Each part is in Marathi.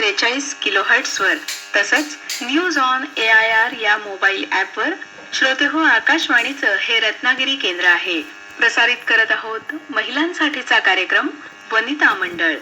त्रेचाळीस किलो हर्ट्सवर तसंच news on A I R या मोबाईल ॲपवर श्रोते हो आकाशवाणीचं हे रत्नागिरी केंद्र आहे. प्रसारित करत आहोत महिलांसाठीचा कार्यक्रम वनिता मंडळ.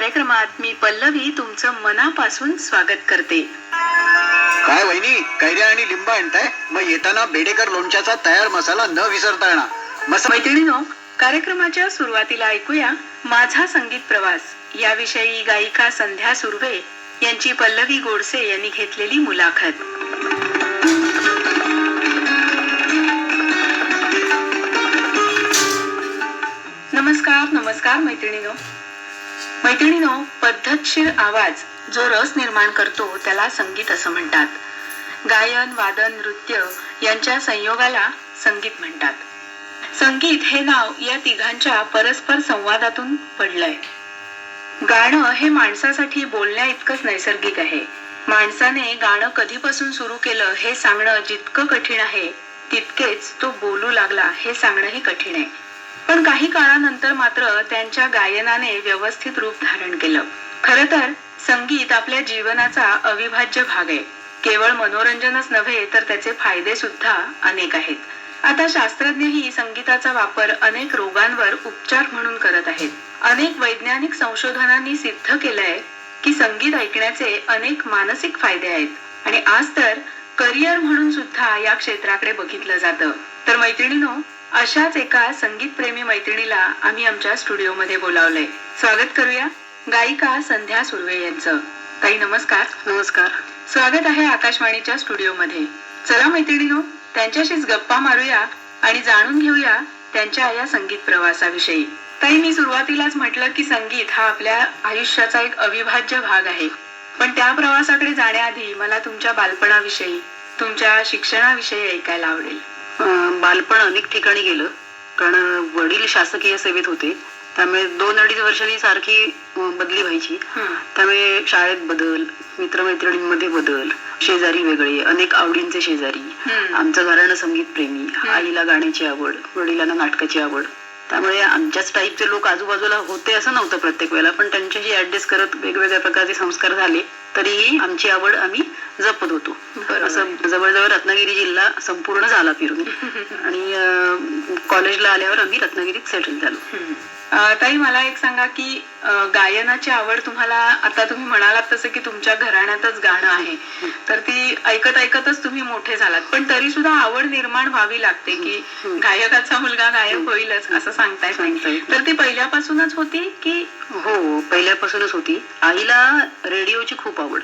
कार्यक्रमात मी पल्लवी तुमचं मनापासून स्वागत करते. काय वहिनी कैऱ्या आणि लिंब आणताय? मग येताना बेडेकर लोणच्याचा तयार मसाला न विसरता येणार मसा मैत्रिणीनो कार्यक्रमाच्या सुरुवातीला ऐकूया माझा संगीत प्रवास. याविषयी गायिका संध्या सुर्वे यांची पल्लवी गोडसे यांनी घेतलेली मुलाखत. नमस्कार नमस्कार मैत्रिणीनो. मैत्रिणीनो पद्धतशीर आवाज जो रस निर्माण करतो त्याला संगीत असं म्हणतात. गायन वादन नृत्य यांच्या संयोगाला संगीत म्हणतात. संगीत हे नाव या तिघांच्या परस्पर संवादातून पडलंय. गाणं हे माणसासाठी बोलण्या इतकंच नैसर्गिक आहे. माणसाने गाणं कधीपासून सुरू केलं हे सांगणं जितकं कठीण आहे तितकेच तो बोलू लागला हे सांगणंही कठीण आहे. पण काही काळानंतर मात्र त्यांच्या गायनाने व्यवस्थित रूप धारण केलं. खर तर संगीत आपल्या जीवनाचा अविभाज्य भाग आहे. केवळ मनोरंजनच नव्हे तर त्याचे फायदे सुद्धा अनेक आहेत. आता शास्त्रज्ञही संगीताचा वापर अनेक रोगांवर उपचार म्हणून करत आहेत. अनेक वैज्ञानिक संशोधनांनी सिद्ध केलंय की संगीत ऐकण्याचे अनेक मानसिक फायदे आहेत. आणि आज तर करिअर म्हणून सुद्धा या क्षेत्राकडे बघितलं जातं. तर मैत्रिणीनो अशाच एका संगीत प्रेमी मैत्रिणीला आम्ही आमच्या स्टुडिओमध्ये बोलावलंय. स्वागत करूया गायिका संध्या सुर्वे यांचं. ताई नमस्कार. नमस्कार. स्वागत आहे आकाशवाणीच्या स्टुडिओमध्ये. चला मैत्रिणीनो त्यांच्याशीच गप्पा मारूया आणि जाणून घेऊया त्यांच्या या संगीत प्रवासाविषयी. ताई मी सुरुवातीलाच म्हटलं की संगीत हा आपल्या आयुष्याचा एक अविभाज्य भाग आहे. पण त्या प्रवासाकडे जाण्याआधी मला तुमच्या बालपणाविषयी तुमच्या शिक्षणाविषयी ऐकायला आवडेल. बालपण अनेक ठिकाणी गेलं. कारण वडील शासकीय सेवेत होते. त्यामुळे दोन अडीच वर्षांनी सारखी बदली व्हायची. त्यामुळे शाळेत बदल मित्रमैत्रिणींमध्ये बदल शेजारी वेगळे अनेक आवडींचे शेजारी. आमचं घराणं संगीत प्रेमी आईला गाण्याची आवड वडिलांना नाटकाची आवड. त्यामुळे आमच्याच टाईपचे लोक आजूबाजूला होते असं नव्हतं प्रत्येक वेळेला पण त्यांच्याशी ऍडजस्ट करत वेगवेगळ्या प्रकारचे संस्कार झाले तरीही आमची आवड आम्ही जपत होतो. असं जवळजवळ रत्नागिरी जिल्हा संपूर्ण झाला फिरून. आणि कॉलेजला आल्यावर आम्ही रत्नागिरीत सेटल झालो. ताई मला एक सांगा की गायनाची आवड तुम्हाला आता तुम्ही म्हणालात तसं की तुमच्या घराण्यातच गाणं आहे. तर ती ऐकत ऐकतच तुम्ही मोठे झालात. पण तरी सुद्धा आवड निर्माण व्हावी लागते की गायकाचा मुलगा गायक होईलच असं सांगताय तर ती पहिल्यापासूनच होती की हो पहिल्यापासूनच होती. आईला रेडिओची खूप आवड.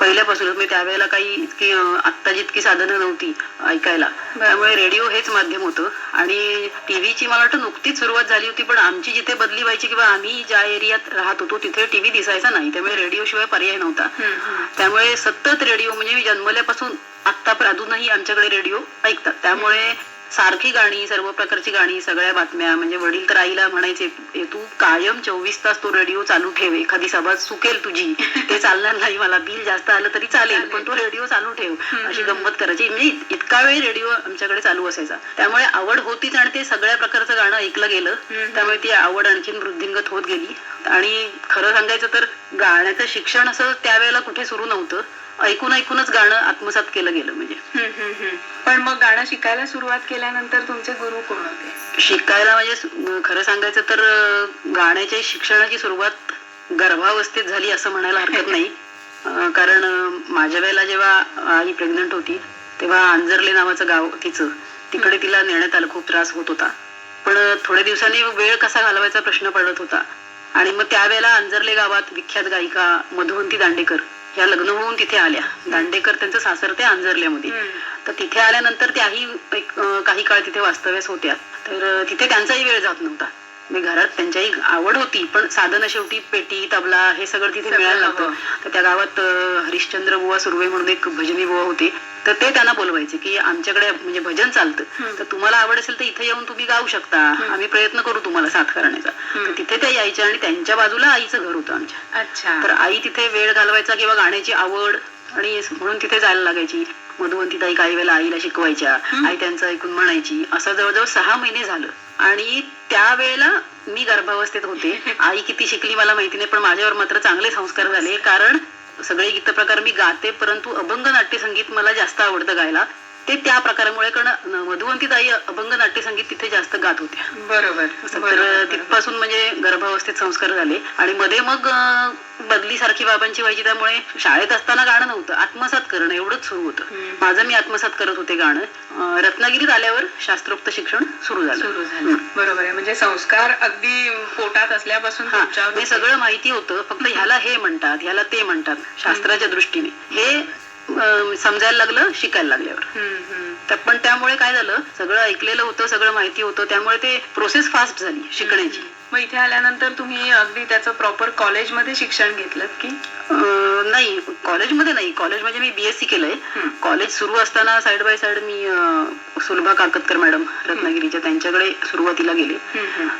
पहिल्यापासूनच. म्हणजे त्यावेळेला काही इतकी आत्ता जितकी साधनं नव्हती ऐकायला. त्यामुळे रेडिओ हेच माध्यम होतं. आणि टीव्हीची मला वाटतं नुकतीच सुरुवात झाली होती पण आमची जिथे बदली व्हायची किंवा आम्ही ज्या एरियात राहत होतो तिथे टीव्ही दिसायचा नाही. त्यामुळे रेडिओ शिवाय पर्याय नव्हता. त्यामुळे सतत रेडिओ म्हणजे मी जन्मल्यापासून आता अजूनही आमच्याकडे रेडिओ ऐकतात. त्यामुळे सारखी गाणी सर्व प्रकारची गाणी सगळ्या बातम्या म्हणजे वडील तर आईला म्हणायचे "ए, तू कायम चोवीस तास तो रेडिओ चालू ठेव एखादी सभा चुकेल तुझी ते चालणार नाही मला बिल जास्त आलं तरी चालेल पण तो रेडिओ चालू ठेव. अशी गंमत करायची. म्हणजे इत- इतका वेळ रेडिओ आमच्याकडे चालू असायचा. त्यामुळे आवड होतीच आणि ते सगळ्या प्रकारचं गाणं ऐकलं गेलं. त्यामुळे ती आवड आणखीन वृद्धिंगत होत गेली. आणि खरं सांगायचं तर गाण्याचं शिक्षण असं त्यावेळेला कुठे सुरू नव्हतं. ऐकून ऐकूनच गाणं आत्मसात केलं गेलं म्हणजे. पण मग गाणं शिकायला सुरुवात केल्यानंतर तुमचे गुरु कोण होते? शिकायला म्हणजे खरं सांगायचं तर गाण्याच्या शिक्षणाची सुरुवात गर्भावस्थेत झाली असं म्हणायला हरकत नाही. कारण माझ्या वेळेला जेव्हा आई प्रेग्नंट होती तेव्हा अंजरले नावाचं गाव तिचं तिकडे तिला नेण्यात आलं खूप त्रास होत होता. पण थोड्या दिवसांनी वेळ कसा घालवायचा प्रश्न पडत होता. आणि मग त्यावेळेला अंजरले गावात विख्यात गायिका मधुवंती दांडेकर ह्या लग्न होऊन तिथे आल्या. दांडेकर त्यांचं सासर ते अंजरल्यामध्ये. तर तिथे आल्यानंतर त्याही काही काळ तिथे वास्तव्यास होत्या. तर तिथे त्यांचाही वेळ जात नव्हता. घरात त्यांच्याही आवड होती पण साधन शेवटी पेटी तबला हे सगळं तिथे मिळायला. लागतं. तर त्या गावात हरिश्चंद्र बुवा सुर्वे म्हणून एक भजनी बुवा होते. तर ते त्यांना बोलवायचे की आमच्याकडे म्हणजे भजन चालतं. तर तुम्हाला आवड असेल तर इथे येऊन तुम्ही गाऊ शकता. आम्ही प्रयत्न करू तुम्हाला साथ करण्याचा. तर तिथे त्या यायच्या आणि त्यांच्या बाजूला आईचं घर होतं आमच्या. अच्छा. तर आई तिथे वेळ घालवायचा किंवा गाण्याची आवड आणि म्हणून तिथे जायला लागायची. मधुवंती ताई काही वेळेला आईला शिकवायच्या आई त्यांचं ऐकून म्हणायची. असं जवळजवळ सहा महिने झालं. आणि त्यावेळेला मी गर्भावस्थेत होते. आई किती शिकली मला माहिती नाही पण माझ्यावर मात्र चांगले संस्कार झाले. कारण सगळे गीत प्रकार मी गाते परंतु अभंग नाट्य संगीत मला जास्त आवडतं गायला. ते त्या प्रकारामुळे कारण मधुवंती ताई अभंग नाट्य संगीत तिथे जास्त गात होत्या. बरोबर तर तिथपासून म्हणजे गर्भावस्थेत संस्कार झाले. आणि मध्ये मग बदली सारखी बाबांची व्हायची त्यामुळे शाळेत असताना गाणं नव्हतं. आत्मसात करणं एवढंच सुरू होतं. माझं मी आत्मसात करत होते गाणं. रत्नागिरीत आल्यावर शास्त्रोक्त शिक्षण सुरू झालं. सुरू झालं. बरोबर आहे. म्हणजे संस्कार अगदी पोटात असल्यापासून हा सगळं माहिती होतं. फक्त ह्याला हे म्हणतात ह्याला ते म्हणतात शास्त्राच्या दृष्टीने. हे समजायला लागलं शिकायला लागल्यावर. तर पण त्यामुळे काय झालं सगळं ऐकलेलं होतं सगळं माहिती होतं त्यामुळे ते प्रोसेस फास्ट झाली शिकण्याची. मग इथे आल्यानंतर तुम्ही अगदी त्याचं प्रॉपर कॉलेजमध्ये शिक्षण घेतलं की? नाही कॉलेजमध्ये नाही. कॉलेज म्हणजे मी बीएससी केलंय. कॉलेज सुरू असताना साइड बाय साइड मी सुलभा काकतकर मॅडम रत्नागिरीच्या त्यांच्याकडे सुरुवातीला गेले.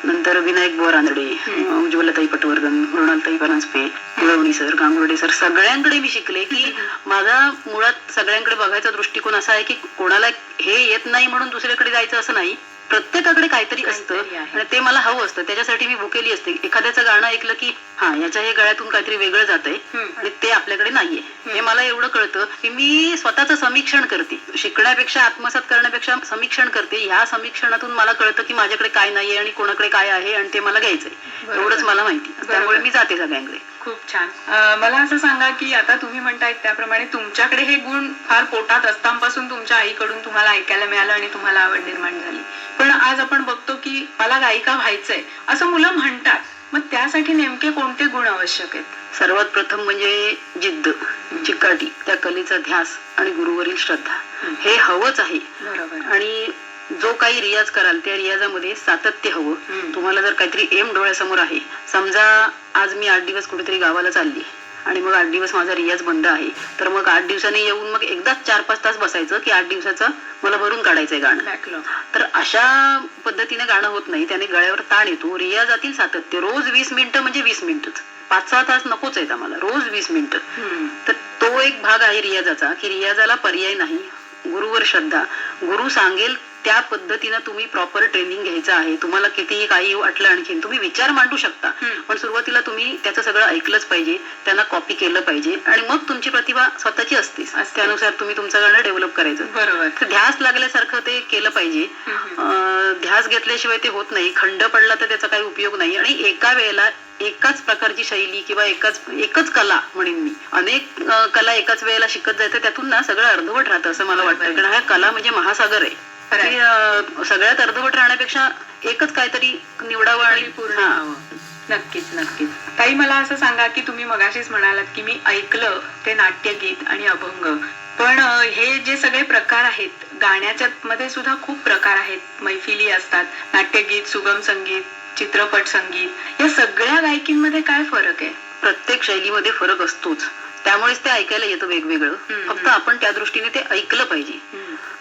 नंतर विनायक बुवा हम्म. उज्ज्वलताई पटवर्धन मृणालताई परांजपे गुळवणी सर गांगुर्डे सर सगळ्यांकडे मी शिकले की माझा मुळात सगळ्यांकडे बघायचा दृष्टिकोन असा आहे की कोणाला हे येत नाही म्हणून दुसऱ्याकडे जायचं असं नाही. प्रत्येकाकडे काहीतरी असतं. आणि ते मला हवं असतं. त्याच्यासाठी मी भुकेली असते. एखाद्याचं गाणं ऐकलं की हा याच्या हे गळ्यातून काहीतरी वेगळं जात आहे. आणि ते आपल्याकडे नाहीये. हे मला एवढं कळतं की मी स्वतःचं समीक्षण करते. शिकण्यापेक्षा आत्मसात करण्यापेक्षा समीक्षण करते. ह्या समीक्षणातून मला कळतं की माझ्याकडे काय नाहीये आणि कोणाकडे काय आहे आणि ते मला घ्यायचंय. एवढंच मला माहिती. त्यामुळे मी जाते सगळ्यांकडे. खूप छान. मला असं सांगा की आता तुम्ही म्हणतायत त्याप्रमाणे तुमच्याकडे हे गुण फार पोटात असतापासून तुमच्या आईकडून तुम्हाला ऐकायला मिळालं आणि तुम्हाला आवड निर्माण झाली. पण आज आपण बघतो की मला गायिका व्हायचंय असं मुलं म्हणतात. मग त्यासाठी नेमके कोणते गुण आवश्यक आहेत? सर्वात प्रथम म्हणजे जिद्द चिकाटी त्या कलेचा ध्यास आणि गुरुवरील श्रद्धा. हे हवंच आहे. बरोबर. आणि जो काही रियाज कराल त्या रियाजामध्ये सातत्य हवं. तुम्हाला जर काहीतरी एम डोळ्यासमोर आहे समजा आज मी आठ दिवस कुठेतरी गावाला चालली आणि मग आठ दिवस माझा रियाज बंद आहे तर मग आठ दिवसांनी येऊन मग एकदाच चार पाच तास बसायचं की आठ दिवसाचं मला भरून काढायचंय गाणं. तर अशा पद्धतीने गाणं होत नाही त्याने गळ्यावर ताण येतो. रियाजातील सातत्य रोज वीस मिनिटं म्हणजे वीस मिनिटच. पाच सहा तास नकोच आहेत आम्हाला रोज वीस मिनिटं. तर तो एक भाग आहे रियाजाचा की रियाजाला पर्याय नाही. गुरुवर श्रद्धा. गुरु सांगेल त्या पद्धतीनं तुम्ही प्रॉपर ट्रेनिंग घ्यायचं आहे. तुम्हाला कितीही काही वाटलं आणखीन तुम्ही विचार मांडू शकता. पण सुरुवातीला तुम्ही त्याचं सगळं ऐकलंच पाहिजे त्यांना कॉपी केलं पाहिजे आणि मग तुमची प्रतिभा स्वतःची असते. त्यानुसार तुम्ही तुमचं गाणं डेव्हलप करायचं. बरोबर. तर ध्यास लागल्यासारखं ते केलं पाहिजे. ध्यास घेतल्याशिवाय ते होत नाही. खंड पडला तर त्याचा काही उपयोग नाही. आणि एका वेळेला एकाच प्रकारची शैली किंवा एकाच एकच कला म्हणेन मी. अनेक कला एकाच वेळेला शिकत जायचं त्यातून ना सगळं अर्धवट राहतं असं मला वाटतं. कारण हा कला म्हणजे महासागर आहे. की, सगळ्यात अर्धवट राहण्यापेक्षा एकच काहीतरी निवडावं आणि. व्हावं. नक्कीच नक्कीच. ताई मला असं सांगा की तुम्ही मगाशीच म्हणालात की मी ऐकलं ते नाट्यगीत आणि अभंग. पण हे जे सगळे प्रकार आहेत गाण्याच्या मध्ये सुद्धा खूप प्रकार आहेत. मैफिली असतात नाट्यगीत सुगम संगीत चित्रपट संगीत. या सगळ्या गायकींमध्ये काय फरक आहे? प्रत्येक शैलीमध्ये फरक असतोच. त्यामुळेच ते ऐकायला येतं वेगवेगळं. फक्त आपण त्या दृष्टीने ते ऐकलं पाहिजे.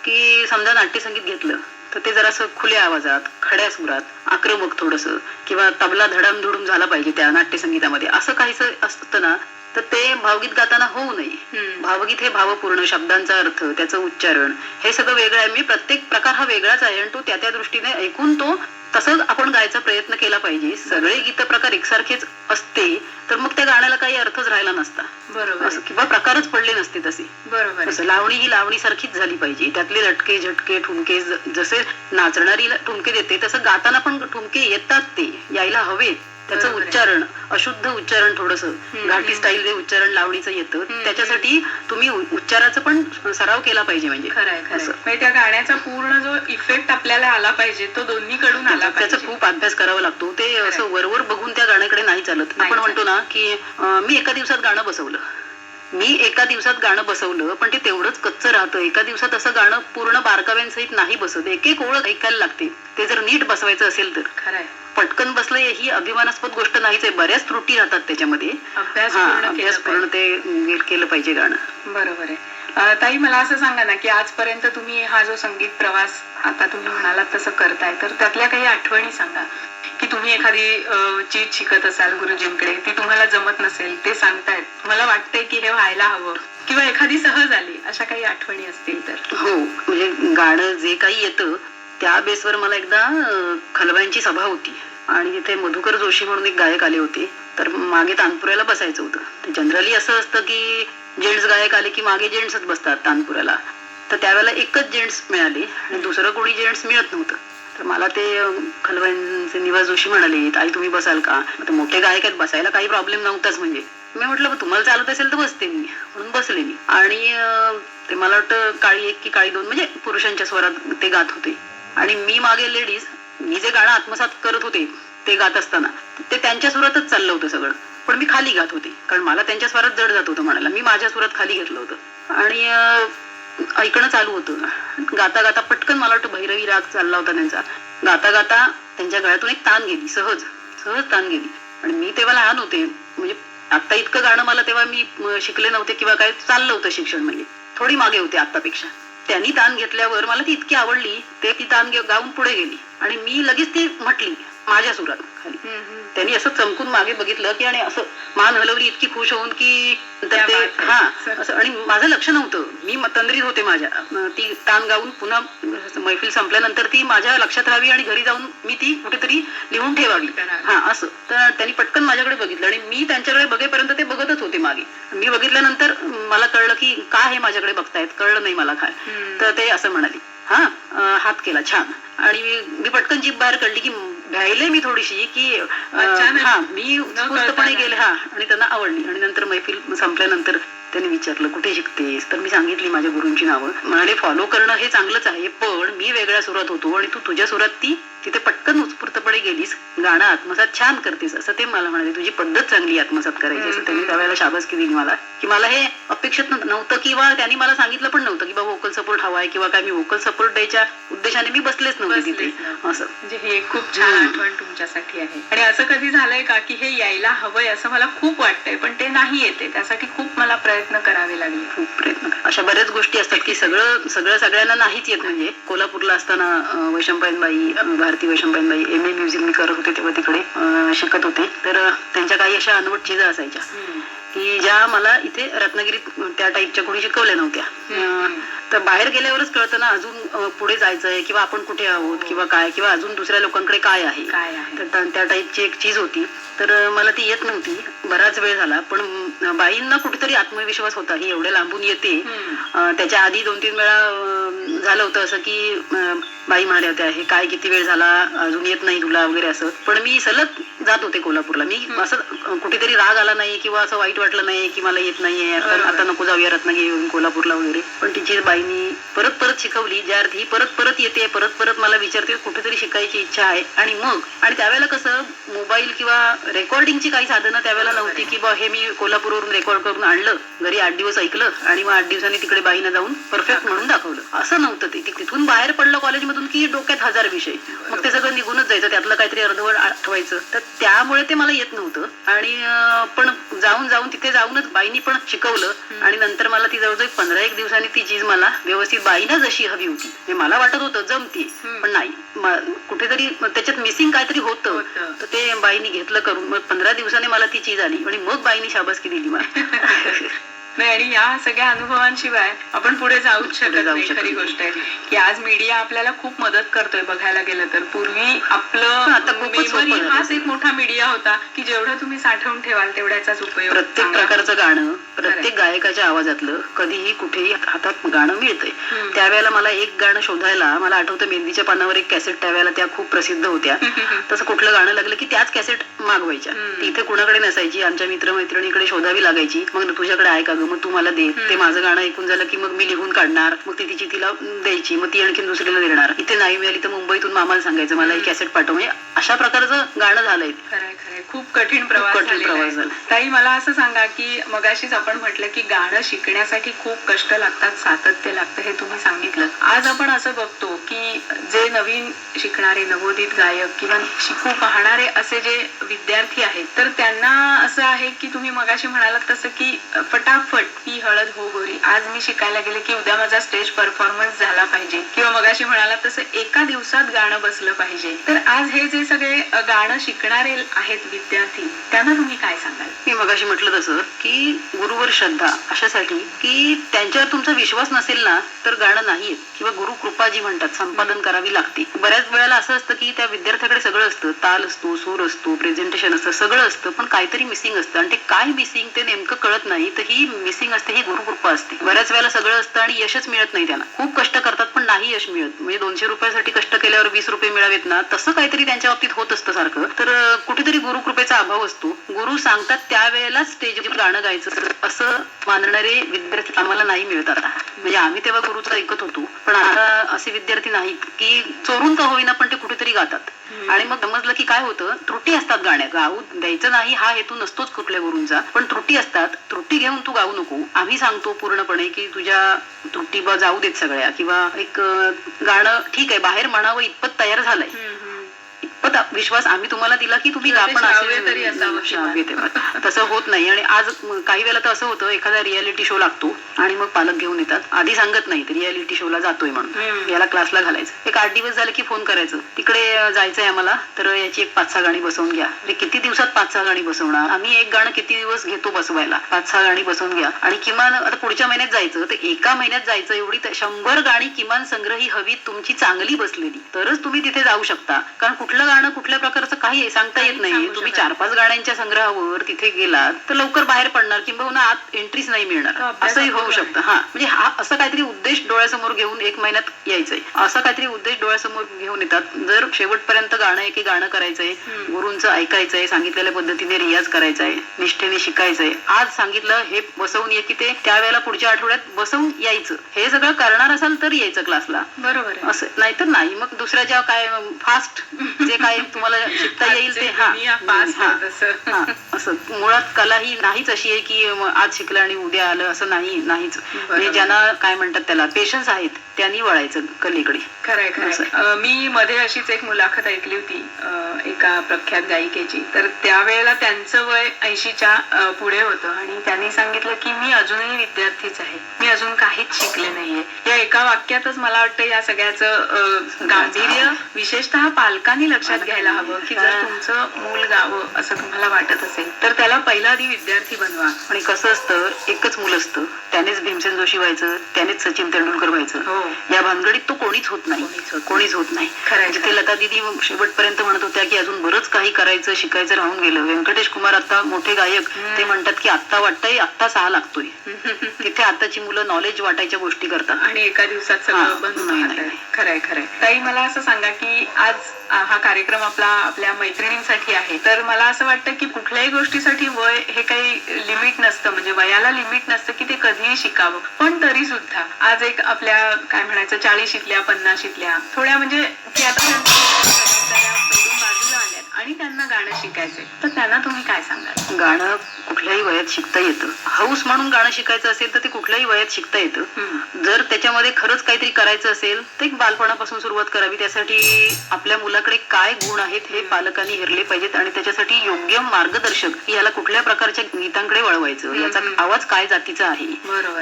की समजा नाट्यसंगीत घेतलं तर ते जरासं खुल्या आवाजात खड्या सुरात आक्रमक थोडस किंवा तबला धडाम धुडूम झाला पाहिजे त्या नाट्यसंगीतामध्ये. असं काहीच असतं ना तर ते भावगीत गाताना होऊ नये. भावगीत हे भावपूर्ण शब्दांचा अर्थ त्याचं उच्चारण हे सगळं वेगळं आहे. मी प्रत्येक प्रकार हा वेगळाच आहे आणि तो त्या त्या दृष्टीने ऐकून तो तसंच आपण गायचा प्रयत्न केला पाहिजे. सगळे गीत प्रकार एकसारखेच असते तर मग त्या गाण्याला काही अर्थच राहिला नसता. बरोबर. किंवा प्रकारच पडले नसते तसे. बरोबर लावणी ही लावणी सारखीच झाली पाहिजे. त्यातले लटके झटके ठुमके जसे नाचणारी ठुमके देते तसं गाताना पण ठुमके येतात ते यायला हवेत. त्याचं. उच्चारण अशुद्ध उच्चारण थोडस. घाटी स्टाईल जे उच्चारण लावणीचं येतं. त्याच्यासाठी तुम्ही उच्चाराचं पण सराव केला पाहिजे म्हणजे. खरंय. म्हणजे त्या गाण्याचा पूर्ण जो इफेक्ट आपल्याला आला पाहिजे तो दोन्हीकडून आला त्याचा खूप अभ्यास करावा लागतो. ते असं वरवर बघून त्या गाण्याकडे नाही चालत. आपण म्हणतो ना की मी एका दिवसात गाणं बसवलं. मी एका दिवसात गाणं बसवलं पण ते तेवढंच कच्चं राहतं. एका दिवसात असं गाणं पूर्ण बारकाव्यांसहित नाही बसत एक एक ओळ ऐकायला लागते. ते जर नीट बसवायचं असेल तर. खरंय. पटकन बसलं ही अभिमानास्पद गोष्ट नाहीच आहे. बऱ्याच त्रुटी राहतात त्याच्यामध्ये. अभ्यास पूर्ण ते केलं पाहिजे गाणं. बरोबर आहे. ताई मला असं सांगा ना की आजपर्यंत तुम्ही हा जो संगीत प्रवास आता तुम्ही म्हणालात तसं करताय तर त्यातल्या काही आठवणी सांगा. की तुम्ही एखादी चीज शिकत असाल गुरुजींकडे ती तुम्हाला जमत नसेल ते सांगतायत. मला वाटतंय की हे व्हायला हवं. किंवा एखादी सहज आली अशा काही आठवणी असतील तर. हो म्हणजे गाणं जे काही येतं त्या बेसवर मला एकदा खलबाईंची सभा होती. आणि तिथे मधुकर जोशी म्हणून एक गायक आले होते. तर मागे तानपुऱ्याला बसायचं होतं. जनरली असं असतं की जेंट्स गायक आले की मागे जेंट्सच बसतात तानपुऱ्याला. तर त्यावेळेला एकच जेंट्स मिळाले. आणि दुसरं कोणी जेंट्स मिळत नव्हतं. तर मला ते अं, निवास जोशी म्हणाले आई तुम्ही बसाल का? आता मोठे गायक आहेत बसायला काही प्रॉब्लेम नव्हताच म्हणजे. मी म्हटलं तुम्हाला चालत असेल तर बसते मी. म्हणून बसले मी. आणि ते मला वाटतं काळी एक की काळी दोन म्हणजे पुरुषांच्या स्वरात ते गात होते. आणि मी मागे लेडीज मी जे गाणं आत्मसात करत होते ते गात असताना ते त्यांच्या सुरातच चाललं होतं सगळं. पण मी खाली गात होते कारण मला त्यांच्या स्वरात जड जात होतं म्हणायला. मी माझ्या सुरात खाली घेतलं होतं. आणि ऐकणं चालू होतं. गाता गाता पटकन मला वाटतं भैरवी राग चालला होता त्यांचा. गाता गाता त्यांच्या गळ्यातून एक ताण गेली सहज सहज ताण गेली. आणि मी तेव्हा लहान होते म्हणजे आता इतकं गाणं मला तेव्हा मी शिकले नव्हते किंवा काय चाललं होतं शिक्षण म्हणजे. थोडी मागे होते आतापेक्षा त्यांनी ताण घेतल्यावर मला ती इतकी आवडली ते ती ताण गाऊन पुढे गेली. आणि मी लगेच ती म्हटली माझ्या सुरात खाली. त्यांनी असं चमकून मागे बघितलं की आणि असं मान हलवली इतकी खुश होऊन की तर क्या ते. हा असं आणि माझं लक्ष नव्हतं. मी तंद्रीत होते माझ्या. ती तान गाऊन पुन्हा मैफिल संपल्यानंतर ती माझ्या लक्षात राहावी आणि घरी जाऊन मी ती कुठेतरी लिहून ठेवावी. हा असं. तर त्यांनी पटकन माझ्याकडे बघितलं आणि मी त्यांच्याकडे बघेपर्यंत ते बघतच होते मागे. मी बघितल्यानंतर मला कळलं की का हे माझ्याकडे बघतायत? कळलं नाही मला काय. तर ते असं म्हणाले हा हात केला छान. आणि मी- पटकन जीभ बाहेर काढली की भ्यायले मी थोडीशी की हा मी उत्स्फूर्तपणे. गेले हा आणि त्यांना आवडली. आणि नंतर मैफिल संपल्यानंतर त्यांनी विचारलं कुठे शिकतेस? तर मी सांगितली माझ्या गुरूंची नावं. म्हणाले फॉलो करणं हे चांगलंच आहे पण मी वेगळ्या सुरात होतो आणि तू तुझ्या सुरात ती तिथे पटकन उत्स्फूर्तपणे गेलीस गाणं आत्मसात छान करतेस असं ते मला म्हणाले. तुझी पद्धत चांगली आहे आत्मसात करायची असं त्यांनी त्यावेळेला शाबासकी दिली मला. की मला हे अपेक्षित नव्ह- नव्हतं किंवा त्यांनी मला सांगितलं पण नव्हतं की बाबा वोकल सपोर्ट हवाय किंवा काय मी वोकल सपोर्ट द्यायच्या उद्देशाने मी बसलेच नव्हते तिथे. असं. म्हणजे ही खूप छान. आठवण तुमच्यासाठी आहे. आणि असं कधी झालंय का की हे यायला हवंय असं मला खूप वाटतंय पण ते नाही येते. त्यासाठी खूप मला प्रयत्न करावे लागले. खूप प्रयत्न. अशा बऱ्याच गोष्टी असतात की सगळं सगळं सगळ्यांना नाहीच येत म्हणजे. कोल्हापूरला असताना अं, भारती वैशंपायनबाई एम ए म्युझिक मी करत होते तेव्हा तिकडे शिकत होते. तर त्यांच्या काही अशा अनवट चीज असायच्या. की ज्या मला इथे रत्नागिरीत त्या टाईपच्या कोणी शिकवल्या नव्हत्या. तर बाहेर गेल्यावरच कळतं ना अजून पुढे जायचंय किंवा आपण कुठे आहोत किंवा काय किंवा अजून दुसऱ्या लोकांकडे काय आहे. काय आहे? तर त्या- टाईपची एक चीज होती. तर मला ती येत नव्हती. बराच वेळ झाला. पण बाईंना कुठेतरी आत्मविश्वास होता ही एवढ्या लांबून येते. त्याच्या आधी दोन तीन वेळा झालं होतं असं की बाई म्हणाल्या होत्या हे काय किती वेळ झाला? अजून येत नाही तुला वगैरे असं. पण मी सलग जात होते कोल्हापूरला. मी असं कुठेतरी राग आला नाही किंवा असं वाईट वाटलं नाही की मला येत नाहीये. आता नको जाऊया रत्नागिरी कोल्हापूरला वगैरे. पण तिची बाईनी परत परत शिकवली ज्या अर्थी ही परत परत येते परत परत मला विचारते कुठेतरी शिकायची इच्छा आहे. आणि मग आणि त्यावेळेला कसं मोबाईल किंवा रेकॉर्डिंगची काही साधनं त्यावेळेला नव्हती की बा हे मी कोल्हापूरवरून रेकॉर्ड करून आणलं घरी आठ दिवस ऐकलं आणि मग आठ दिवसांनी तिकडे बाईनं जाऊन परफेक्ट म्हणून दाखवलं. असं नव्हतं ते. तिथून बाहेर पडलं कॉलेजमधून की डोक्यात हजार विषय. मग ते सगळं निघूनच जायचं त्यातलं काहीतरी अर्धवट आठवायचं. तर त्यामुळे ते मला येत नव्हतं. आणि पण जाऊन जाऊन तिथे जाऊनच बाईनी पण शिकवलं. आणि नंतर मला ती जवळजवळ पंधरा एक दिवसांनी ती चीज मला व्यवस्थित बाईनं जशी हवी होती. म्हणजे मला वाटत होतं जमती. पण नाही. कुठेतरी त्याच्यात मिसिंग काहीतरी होतं. होतं. तर ते बाईनी घेतलं करून. मग पंधरा दिवसाने मला ती चीज आली. आणि मग बाईनी शाबासकी दिली मला. नाही आणि या सगळ्या अनुभवांशिवाय आपण पुढे जाऊच शकत जाऊ नाही. शकत खरी. गोष्ट आहे. की आज मीडिया आपल्याला खूप मदत करतोय बघायला गेलं तर. पूर्वी आपलं मेमरी. हाच एक मोठा मीडिया होता की जेवढं तुम्ही साठवून ठेवाल तेवढ्याचाच उपयोग प्रत्येक प्रकारचं गाणं प्रत्येक गायकाच्या आवाजातलं कधीही कुठेही हातात गाणं मिळतंय. त्यावेळेला मला एक गाणं शोधायला मला आठवतं मेहंदीच्या पानावर एक कॅसेट त्यावेळेला त्या खूप प्रसिद्ध होत्या. तसं कुठलं गाणं लागलं की त्याच कॅसेट मागवायच्या. इथे कुणाकडे नसायची आमच्या मित्रमैत्रिणीकडे शोधावी लागायची. मग तुझ्याकडे आहे का मग तू मला दे. ते माझं गाणं ऐकून झालं की मग मी लिहून काढणार. मग ती तिची तिला द्यायची. मग ती आणखीन दुसरीला देणार. इथे नाही मिळाली तर मुंबईतून मामाला सांगायचं मला ही कॅसेट पाठव. म्हणजे अशा प्रकारचं गाणं झालंय. खूप कठीण प्रवास कठीण प्रवास. झाला. ताई मला असं सांगा की मगाशीच आपण म्हटलं की गाणं शिकण्यासाठी खूप कष्ट लागतात सातत्य लागतं हे तुम्ही सांगितलं. आज आपण असं बघतो की जे नवीन शिकणारे नवोदित गायक किंवा शिकू पाहणारे असे जे विद्यार्थी आहेत तर त्यांना असं आहे की तुम्ही मगाशी म्हणालात तसं की फटाफट ही हळद हो गोरी आज मी शिकायला गेले की उद्या माझा स्टेज परफॉर्मन्स झाला पाहिजे. किंवा मगाशी म्हणाला तसं एका दिवसात गाणं बसलं पाहिजे. तर आज हे जे सगळे गाणं शिकणारे आहेत विद्यार्थी त्यांना तुम्ही काय सांगाल? मी मगाशी म्हटलं तसं की गुरुवर श्रद्धा अशासाठी की त्यांच्यावर तुमचा विश्वास नसेल ना तर गाणं नाही किंवा गुरु कृपा जी म्हणतात संपादन करावी लागते. बऱ्याच वेळेला असं असतं की त्या विद्यार्थ्याकडे सगळं असतं. ताल असतो सूर असतो प्रेझेंटेशन असतं सगळं असतं पण काहीतरी मिसिंग असतं. आणि ते काय मिसिंग ते नेमकं कळत नाही. तर ही मिसिंग असते ही गुरुकृपा असते. बऱ्याच वेळेला सगळं असतं आणि यशच मिळत नाही त्यांना. खूप कष्ट करतात पण नाही यश मिळत. म्हणजे दोनशे रुपयासाठी कष्ट केल्यावर वीस रुपये मिळावेत ना तसं काहीतरी त्यांच्या बाबतीत होत असतं सारखं. तर कुठेतरी गुरुकृपेचा अभाव असतो. गुरु सांगतात त्यावेळेला स्टेजवर गाणं गायचं. असं मानणारे विद्यार्थी आम्हाला नाही मिळत आता. म्हणजे आम्ही तेव्हा गुरुचं ऐकत होतो. पण आता असे विद्यार्थी नाहीत की चोरून का होईना पण ते कुठेतरी गातात. आणि मग समजलं की काय होतं त्रुटी असतात गाण्या गाऊ द्यायचं नाही हा हेतू नसतोच कुठल्या गुरूंचा. पण त्रुटी असतात. त्रुटी घेऊन तू गाऊ जाऊ नको. आम्ही सांगतो पूर्णपणे की तुझ्या त्रुटी जाऊ देत सगळ्या. किंवा एक गाणं ठीक आहे बाहेर म्हणावं इतपत तयार झालंय. इतपत विश्वास आम्ही तुम्हाला दिला की तुम्ही आपण. तसं होत नाही. आणि आज काही वेळेला तर असं होतं एखादा रियालिटी शो लागतो आणि मग पालक घेऊन येतात. आधी सांगत नाहीत रियालिटी शोला जातोय म्हणून. याला क्लासला घालायचं. एक आठ दिवस झाले की फोन करायचं. तिकडे जायचंय आम्हाला तर याची एक पाच सहा गाणी बसवून घ्या. किती दिवसात पाच सहा गाणी बसवणार? आम्ही एक गाणं किती दिवस घेतो बसवायला? पाच सहा गाणी बसवून घ्या. आणि किमान आता पुढच्या महिन्यात जायचं तर एका महिन्यात जायचं एवढी तर शंभर गाणी किमान संग्रही हवी तुमची चांगली बसलेली. तरच तुम्ही तिथे जाऊ शकता. कारण कुठलं गाणं कुठल्या प्रकारचं काही सांगता येत नाही तुम्ही चार पाच गाण्यांच्या संग्रहावर तिथे गेलात तर लवकर बाहेर पडणार किंवा आत एंट्रीच नाही मिळणार. असंही होऊ शकतं. हा म्हणजे हा असं काहीतरी उद्देश डोळ्यासमोर घेऊन एक महिन्यात यायचंय. असं काहीतरी उद्देश डोळ्यासमोर घेऊन येतात. जर शेवटपर्यंत गाणं आहे की गाणं करायचंय. गुरूंचं ऐकायचंय सांगितलेल्या पद्धतीने रियाज करायचाय निष्ठेने शिकायचंय. आज सांगितलं हे बसवून ये की ते त्यावेळेला पुढच्या आठवड्यात बसवून यायचं. हे सगळं करणार असाल तर यायचं क्लासला. बरोबर असं नाहीतर नाही. मग दुसऱ्या ज्या काय फास्ट जे काय तुम्हाला शिकता येईल ते हा असं. मुळात कला ही नाहीच अशी आहे की आज शिकलं आणि उद्या आलं असं नाही नाहीच. म्हणजे ज्यांना काय म्हणतात त्याला पेशन्स आहेत त्यांनी वळायचं कलेकडे. खरंय खरंय. मी मध्ये अशीच एक मुलाखत ऐकली होती एका प्रख्यात गायिकेची. तर त्यावेळेला त्यांचं वय ऐंशीच्या पुढे होतं आणि त्यांनी सांगितलं की मी अजूनही विद्यार्थीच आहे. मी अजून काहीच शिकले नाहीये. या एका वाक्यातच मला वाटतं या सगळ्याचं गांभीर्य विशेषतः पालकांनी लक्षात घ्यायला हवं की जर तुमचं मूल गावं असं तुम्हाला वाटत असेल तर त्याला पहिला आधी विद्यार्थी बनवा. आणि कसं असतं एकच मुलं असतं. त्यानेच भीमसेन जोशी व्हायचं त्यानेच सचिन तेंडुलकर व्हायचं. हो. या भानगडीत तो कोणीच होत नाही. कोणीच होत नाही. खरंय, जिथे लता दिदी शेवटपर्यंत म्हणत होत्या की अजून बरंच काही करायचं शिकायचं राहून गेलं. व्यंकटेश कुमार आता मोठे गायक. ते म्हणतात की आत्ता वाटतंय आत्ता सहा लागतोय. तिथे आताची मुलं नॉलेज वाटायच्या गोष्टी करतात. आणि एका दिवसात सगळं बंद. खरंय खरंय ताई मला असं सांगा की आज हा कार्यक्रम कार्यक्रम आपला आपल्या मैत्रिणींसाठी आहे. तर मला असं वाटतं की कुठल्याही गोष्टीसाठी वय हे काही लिमिट नसतं. म्हणजे वयाला लिमिट नसतं की ते कधीही शिकावं. पण तरी सुद्धा आज एक आपल्या काय म्हणायचं चाळीशीतल्या पन्नाशीतल्या थोड्या म्हणजे की आता आणि त्यांना गाणं शिकायचंय. तर त्यांना तुम्ही काय सांगाल? गाणं कुठल्याही वयात शिकता येतं. हाऊस म्हणून गाणं शिकायचं असेल तर ते कुठल्याही वयात शिकता येतं. जर त्याच्यामध्ये खरंच काहीतरी करायचं असेल तर एक बालपणापासून सुरुवात करावी. त्यासाठी आपल्या मुलाकडे काय गुण आहेत हे पालकांनी हेरले पाहिजेत आणि त्याच्यासाठी योग्य मार्गदर्शक याला कुठल्या प्रकारच्या गीतांकडे वळवायचं याचा. आवाज काय जातीचा आहे?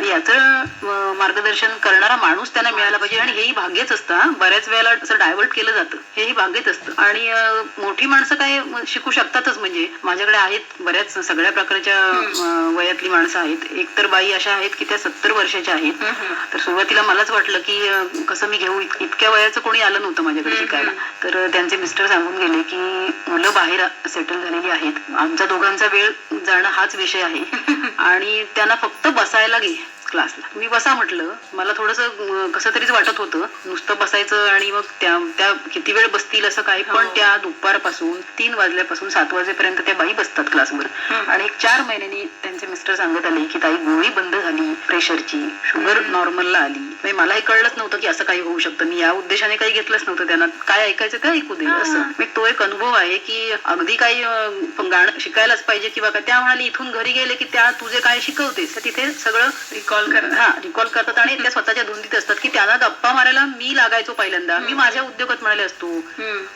याचं मार्गदर्शन करणारा माणूस त्यांना मिळाला पाहिजे आणि हेही भाग्यच असतं. बऱ्याच वेळेला असं डायव्हर्ट केलं जातं. हेही भाग्यच असतं. आणि मोठी माणसं काय शिकू शकतातच. म्हणजे माझ्याकडे आहेत बऱ्याच सगळ्या प्रकारच्या वयातली माणसं आहेत. एक तर बाई अशा आहेत की त्या सत्तर वर्षाच्या आहेत. तर सुरुवातीला मलाच वाटलं की कसं मी घेऊ? इत- इतक्या वयाचं कोणी आलं नव्हतं माझ्याकडे शिकायला. तर त्यांचे मिस्टर सांगून गेले की मुलं बाहेर सेटल झालेली आहेत. आमचा दोघांचा वेळ जाणं हाच विषय आहे. आणि त्यांना फक्त बसायला घे. क्लासला मी बसा म्हटलं मला थोडस कसं तरीच वाटत होतं नुसतं बसायचं आणि मग त्या त्या किती वेळ बसतील असं काही पण हो. त्या दुपारपासून तीन वाजल्यापासून सात वाजेपर्यंत त्या बाई बसतात क्लासवर. आणि एक चार महिन्यांनी त्यांचे मिस्टर सांगत आले की ताई गोळी बंद झाली प्रेशरची शुगर. नॉर्मलला आली म्हणजे मलाही कळलंच नव्हतं की असं काही होऊ शकतं मी या उद्देशाने काही घेतलंच नव्हतं त्यांना काय ऐकायचं ते ऐकू दे. असं मग तो एक अनुभव आहे की अगदी काही पण गाणं शिकायलाच पाहिजे किंवा काय त्या म्हणाले इथून घरी गेले की त्या तुझे काय शिकवतेस तिथे सगळं रिकॉल कर हा रिकॉल करतात आणि त्या स्वतःच्या धुंदीत असतात की त्यांना गप्पा मारायला मी लागायचो पहिल्यांदा. मी माझ्या उद्योगात म्हणाले असतो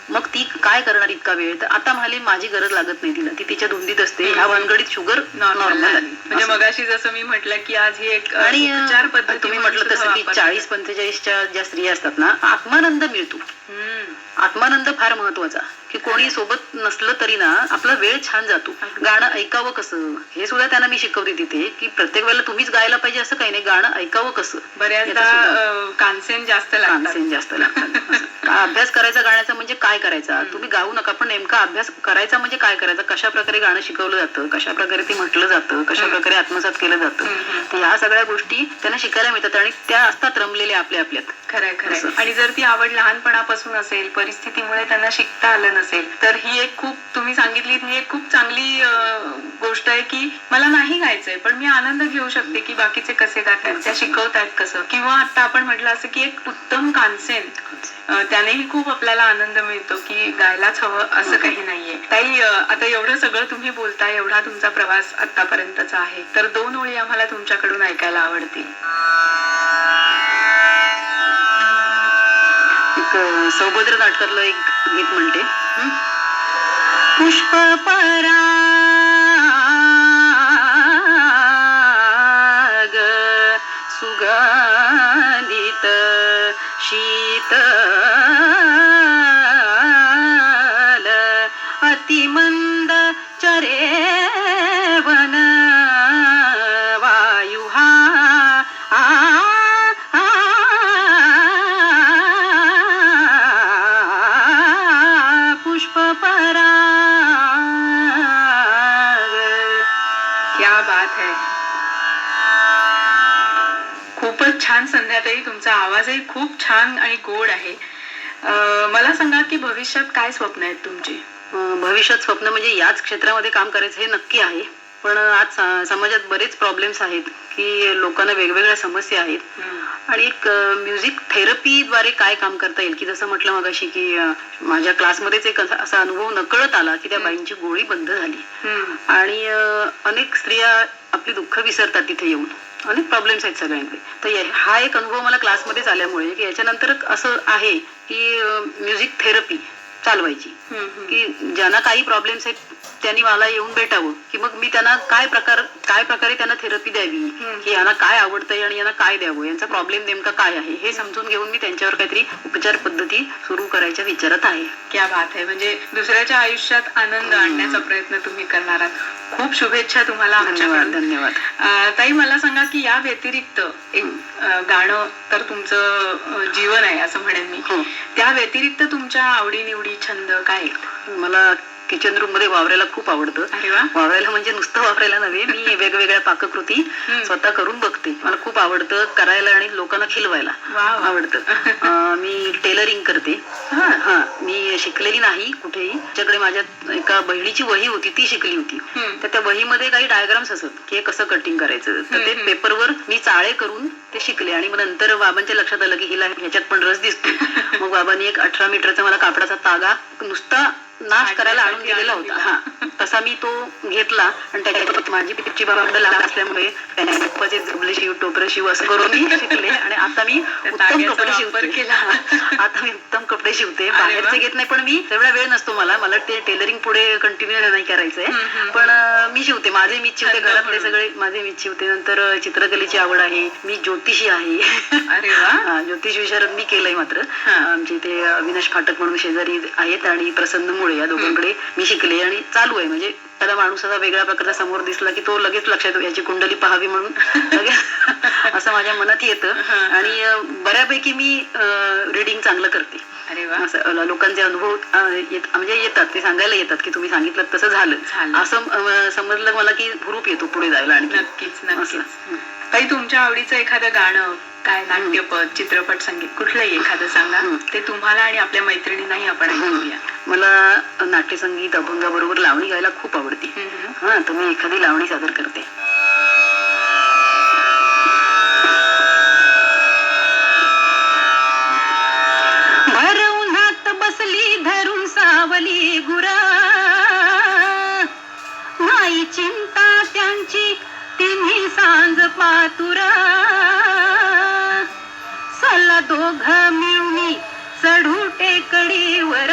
मग ती काय करणार इतका वेळ? तर आता म्हणाली माझी गरज लागत नाही तिला. ती तिच्या धुंदीत असते. ह्या भानगडीत शुगर नॉर्मल म्हणजे असं. मगाशी जसं मी म्हटलं की आज ही एक आणि उपचार पद्धती तुम्ही म्हटलं तसं की. चाळीस पंचेचाळीसच्या ज्या स्त्रिया असतात ना आत्मानंद मिळतो. आत्मानंद फार महत्त्वाचा. की कोणी सोबत नसलं तरी ना आपला वेळ छान जातो. गाणं ऐकावं कसं? हे सुद्धा त्यांना मी शिकवते तिथे की प्रत्येक वेळेला तुम्हीच गायला पाहिजे असं काही नाही. गाणं ऐकावं कसं? बऱ्याचदा कानसेन जास्त तानसेन जास्त लागतात. अभ्यास करायचा गाण्याचा म्हणजे काय करायचा. तुम्ही गाऊ नका पण नेमका अभ्यास करायचा म्हणजे काय करायचा? कशा प्रकारे गाणं शिकवलं जातं? कशा प्रकारे ते म्हटलं जातं? कशा. प्रकारे आत्मसात केलं जातं. तर ह्या सगळ्या गोष्टी त्यांना शिकायला मिळतात आणि त्या असतात रमलेल्या आपल्या आपल्यात. खरंय खरंय. असं. आणि जर ती आवड लहानपणापासून असेल परिस्थितीमुळे त्यांना शिकता आलं नसेल तर ही एक खूप तुम्ही सांगितली ही एक खूप चांगली गोष्ट आहे की मला नाही गायचंय पण मी आनंद घेऊ शकते की बाकीचे कसे गातात त्या शिकवतायत कसं. किंवा आता आपण म्हटलं असं की एक उत्तम कानसेन त्यानेही खूप आपल्याला आनंद मिळतो की गायलाच हवं असं काही नाहीये. ताई आता एवढं सगळं तुम्ही बोलताय एवढा तुमचा प्रवास आतापर्यंतचा आहे. तर दोन ओळी आम्हाला तुमच्याकडून ऐकायला आवडतील. एक सौभद्र नाटकातलं एक गीत म्हणते. पुष्प पराग सुगंधित शीत क्या बात है खूपच छान संध्याताई तुमचा आवाजही खूप छान आणि गोड आहे. मला सांगा की भविष्यात काय स्वप्न आहेत तुमची? भविष्यात स्वप्न म्हणजे याच क्षेत्रामध्ये काम करायचं हे नक्की आहे. पण आज समाजात बरेच प्रॉब्लेम्स आहेत की लोकांना वेगवेगळ्या समस्या आहेत. आणि एक म्युझिक थेरपीद्वारे काय काम करता येईल? की जसं म्हटलं मगाशी की माझ्या क्लासमध्येच एक असा अनुभव नकळत आला की त्या. बाईंची गोळी बंद झाली. आणि अनेक स्त्रिया आपली दुःख विसरतात तिथे येऊन. अनेक प्रॉब्लेम्स आहेत सगळ्यांकडे. तर हा एक अनुभव मला क्लासमध्येच आल्यामुळे की याच्यानंतर असं आहे की म्युझिक थेरपी चालवायची. की ज्यांना काही प्रॉब्लेम्स आहेत त्यांनी मला येऊन भेटावं. की मग मी त्यांना काय प्रकार काय प्रकारे त्यांना थेरपी द्यावी. की यांना काय आवडतंय आणि यांना काय द्यावं? यांचा प्रॉब्लेम नेमका काय आहे? हे समजून घेऊन मी त्यांच्यावर काहीतरी उपचार पद्धती सुरू करायच्या विचारात आहे. क्या बात आहे. म्हणजे दुसऱ्याच्या आयुष्यात आनंद. आणण्याचा प्रयत्न तुम्ही करणार आहात. खूप शुभेच्छा तुम्हाला धन्यवाद धन्यवाद. ताई मला सांगा की या व्यतिरिक्त एक गाणं तर तुमचं जीवन आहे असं म्हणेन मी. हो. त्या व्यतिरिक्त तुमच्या आवडीनिवडी छंद काय आहेत? मला किचन रूममध्ये वावरायला खूप आवडतं. वावरायला म्हणजे नुसतं वावरायला नव्हे मी वेगवेगळ्या पाककृती. स्वतः करून बघते. मला खूप आवडतं करायला आणि लोकांना खिलवायला. आवडतं. मी टेलरिंग करते. हा. मी शिकलेली नाही कुठेही. त्याच्याकडे माझ्या एका बहिणीची वही होती ती शिकली होती. तर त्या वहीमध्ये काही डायग्राम्स असत की हे कसं कटिंग करायचं. तर ते. पेपरवर मी चाळे करून ते शिकले. आणि मग नंतर बाबांच्या लक्षात आलं की हिला ह्याच्यात पण रस दिसतो मग बाबांनी एक अठरा मीटरचा मला कापडाचा तागा नुसता नाश करायला आणून दिलेला होता. हा. तसा मी तो घेतला आणि त्याच्यात माझी पिपची बाबांड लहान असल्यामुळे त्याने पप्पाचे जुबले शिव टोपरं शिव असं करून मी शिकले. आणि आता मी उत्तम कपडे वापर शिवते. केला. आता मी उत्तम कपडे शिवते. बाहेरचे घेत नाही पण मी तेवढा वेळ नसतो मला. मला ते टेलरिंग पुढे कंटिन्यू नाही करायचंय. पण मी शिवते. माझे मीच शिवते घरातले. सगळे. माझे मीच शिवते. नंतर चित्रकलेची आवड आहे. मी ज्योतिषी आहे. अरे वा. ज्योतिष विशारद मी केलंय मात्र. आमच्या इथे अविनाश फाटक म्हणून शेजारी आहेत आणि प्रसन्न मुळे त्यामुळे या दोघांकडे मी शिकले आणि चालू आहे. म्हणजे एखादा माणूस असा वेगळ्या प्रकारचा समोर दिसला की तो लगेच लक्षात येतो याची कुंडली पाहावी म्हणून. असं माझ्या मनात येतं. आणि बऱ्यापैकी मी रिडिंग चांगलं करते. असं लोकांचे अनुभव म्हणजे येतात ते सांगायला येतात की तुम्ही सांगितलं तसं झालं. असं समजलं मला की हुरूप येतो पुढे जायला आणखी. नक्कीच नक्कीच. काही तुमच्या आवडीचं एखादं गाणं काय नाट्यपद चित्रपट संगीत कुठलंही एखादं सांगा. ते तुम्हाला आणि आपल्या मैत्रिणींनाही आपण ऐकूया मला नाट्यसंगीत अभंगाबरोबर लावणी गायला खूप आवडते. हा तर मी एखादी लावणी सादर करते. सांज पातुरा. सल्ला दोघ मिळून चढू टेकडीवर.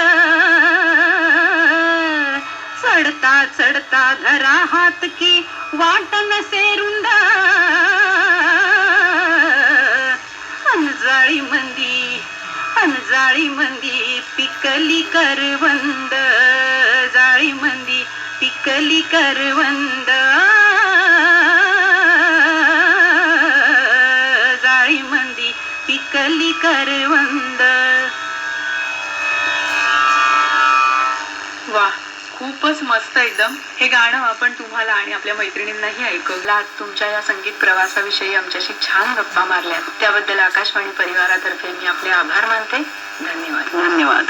चढता चढता धरा हात की वाट नसे रुंद अनजाळी मंदी अंजाळी मंदी पिकली करवंद. जाळी मंदी पिकली करवंद. पिकली करवंद वा खूपच मस्त एकदम. हे गाणं आपण तुम्हाला आणि आपल्या मैत्रिणींनाही ऐकवलं. तुमच्या या संगीत प्रवासाविषयी आमच्याशी छान गप्पा मारल्या त्याबद्दल आकाशवाणी परिवारातर्फे मी आपले आभार मानते. धन्यवाद. धन्यवाद.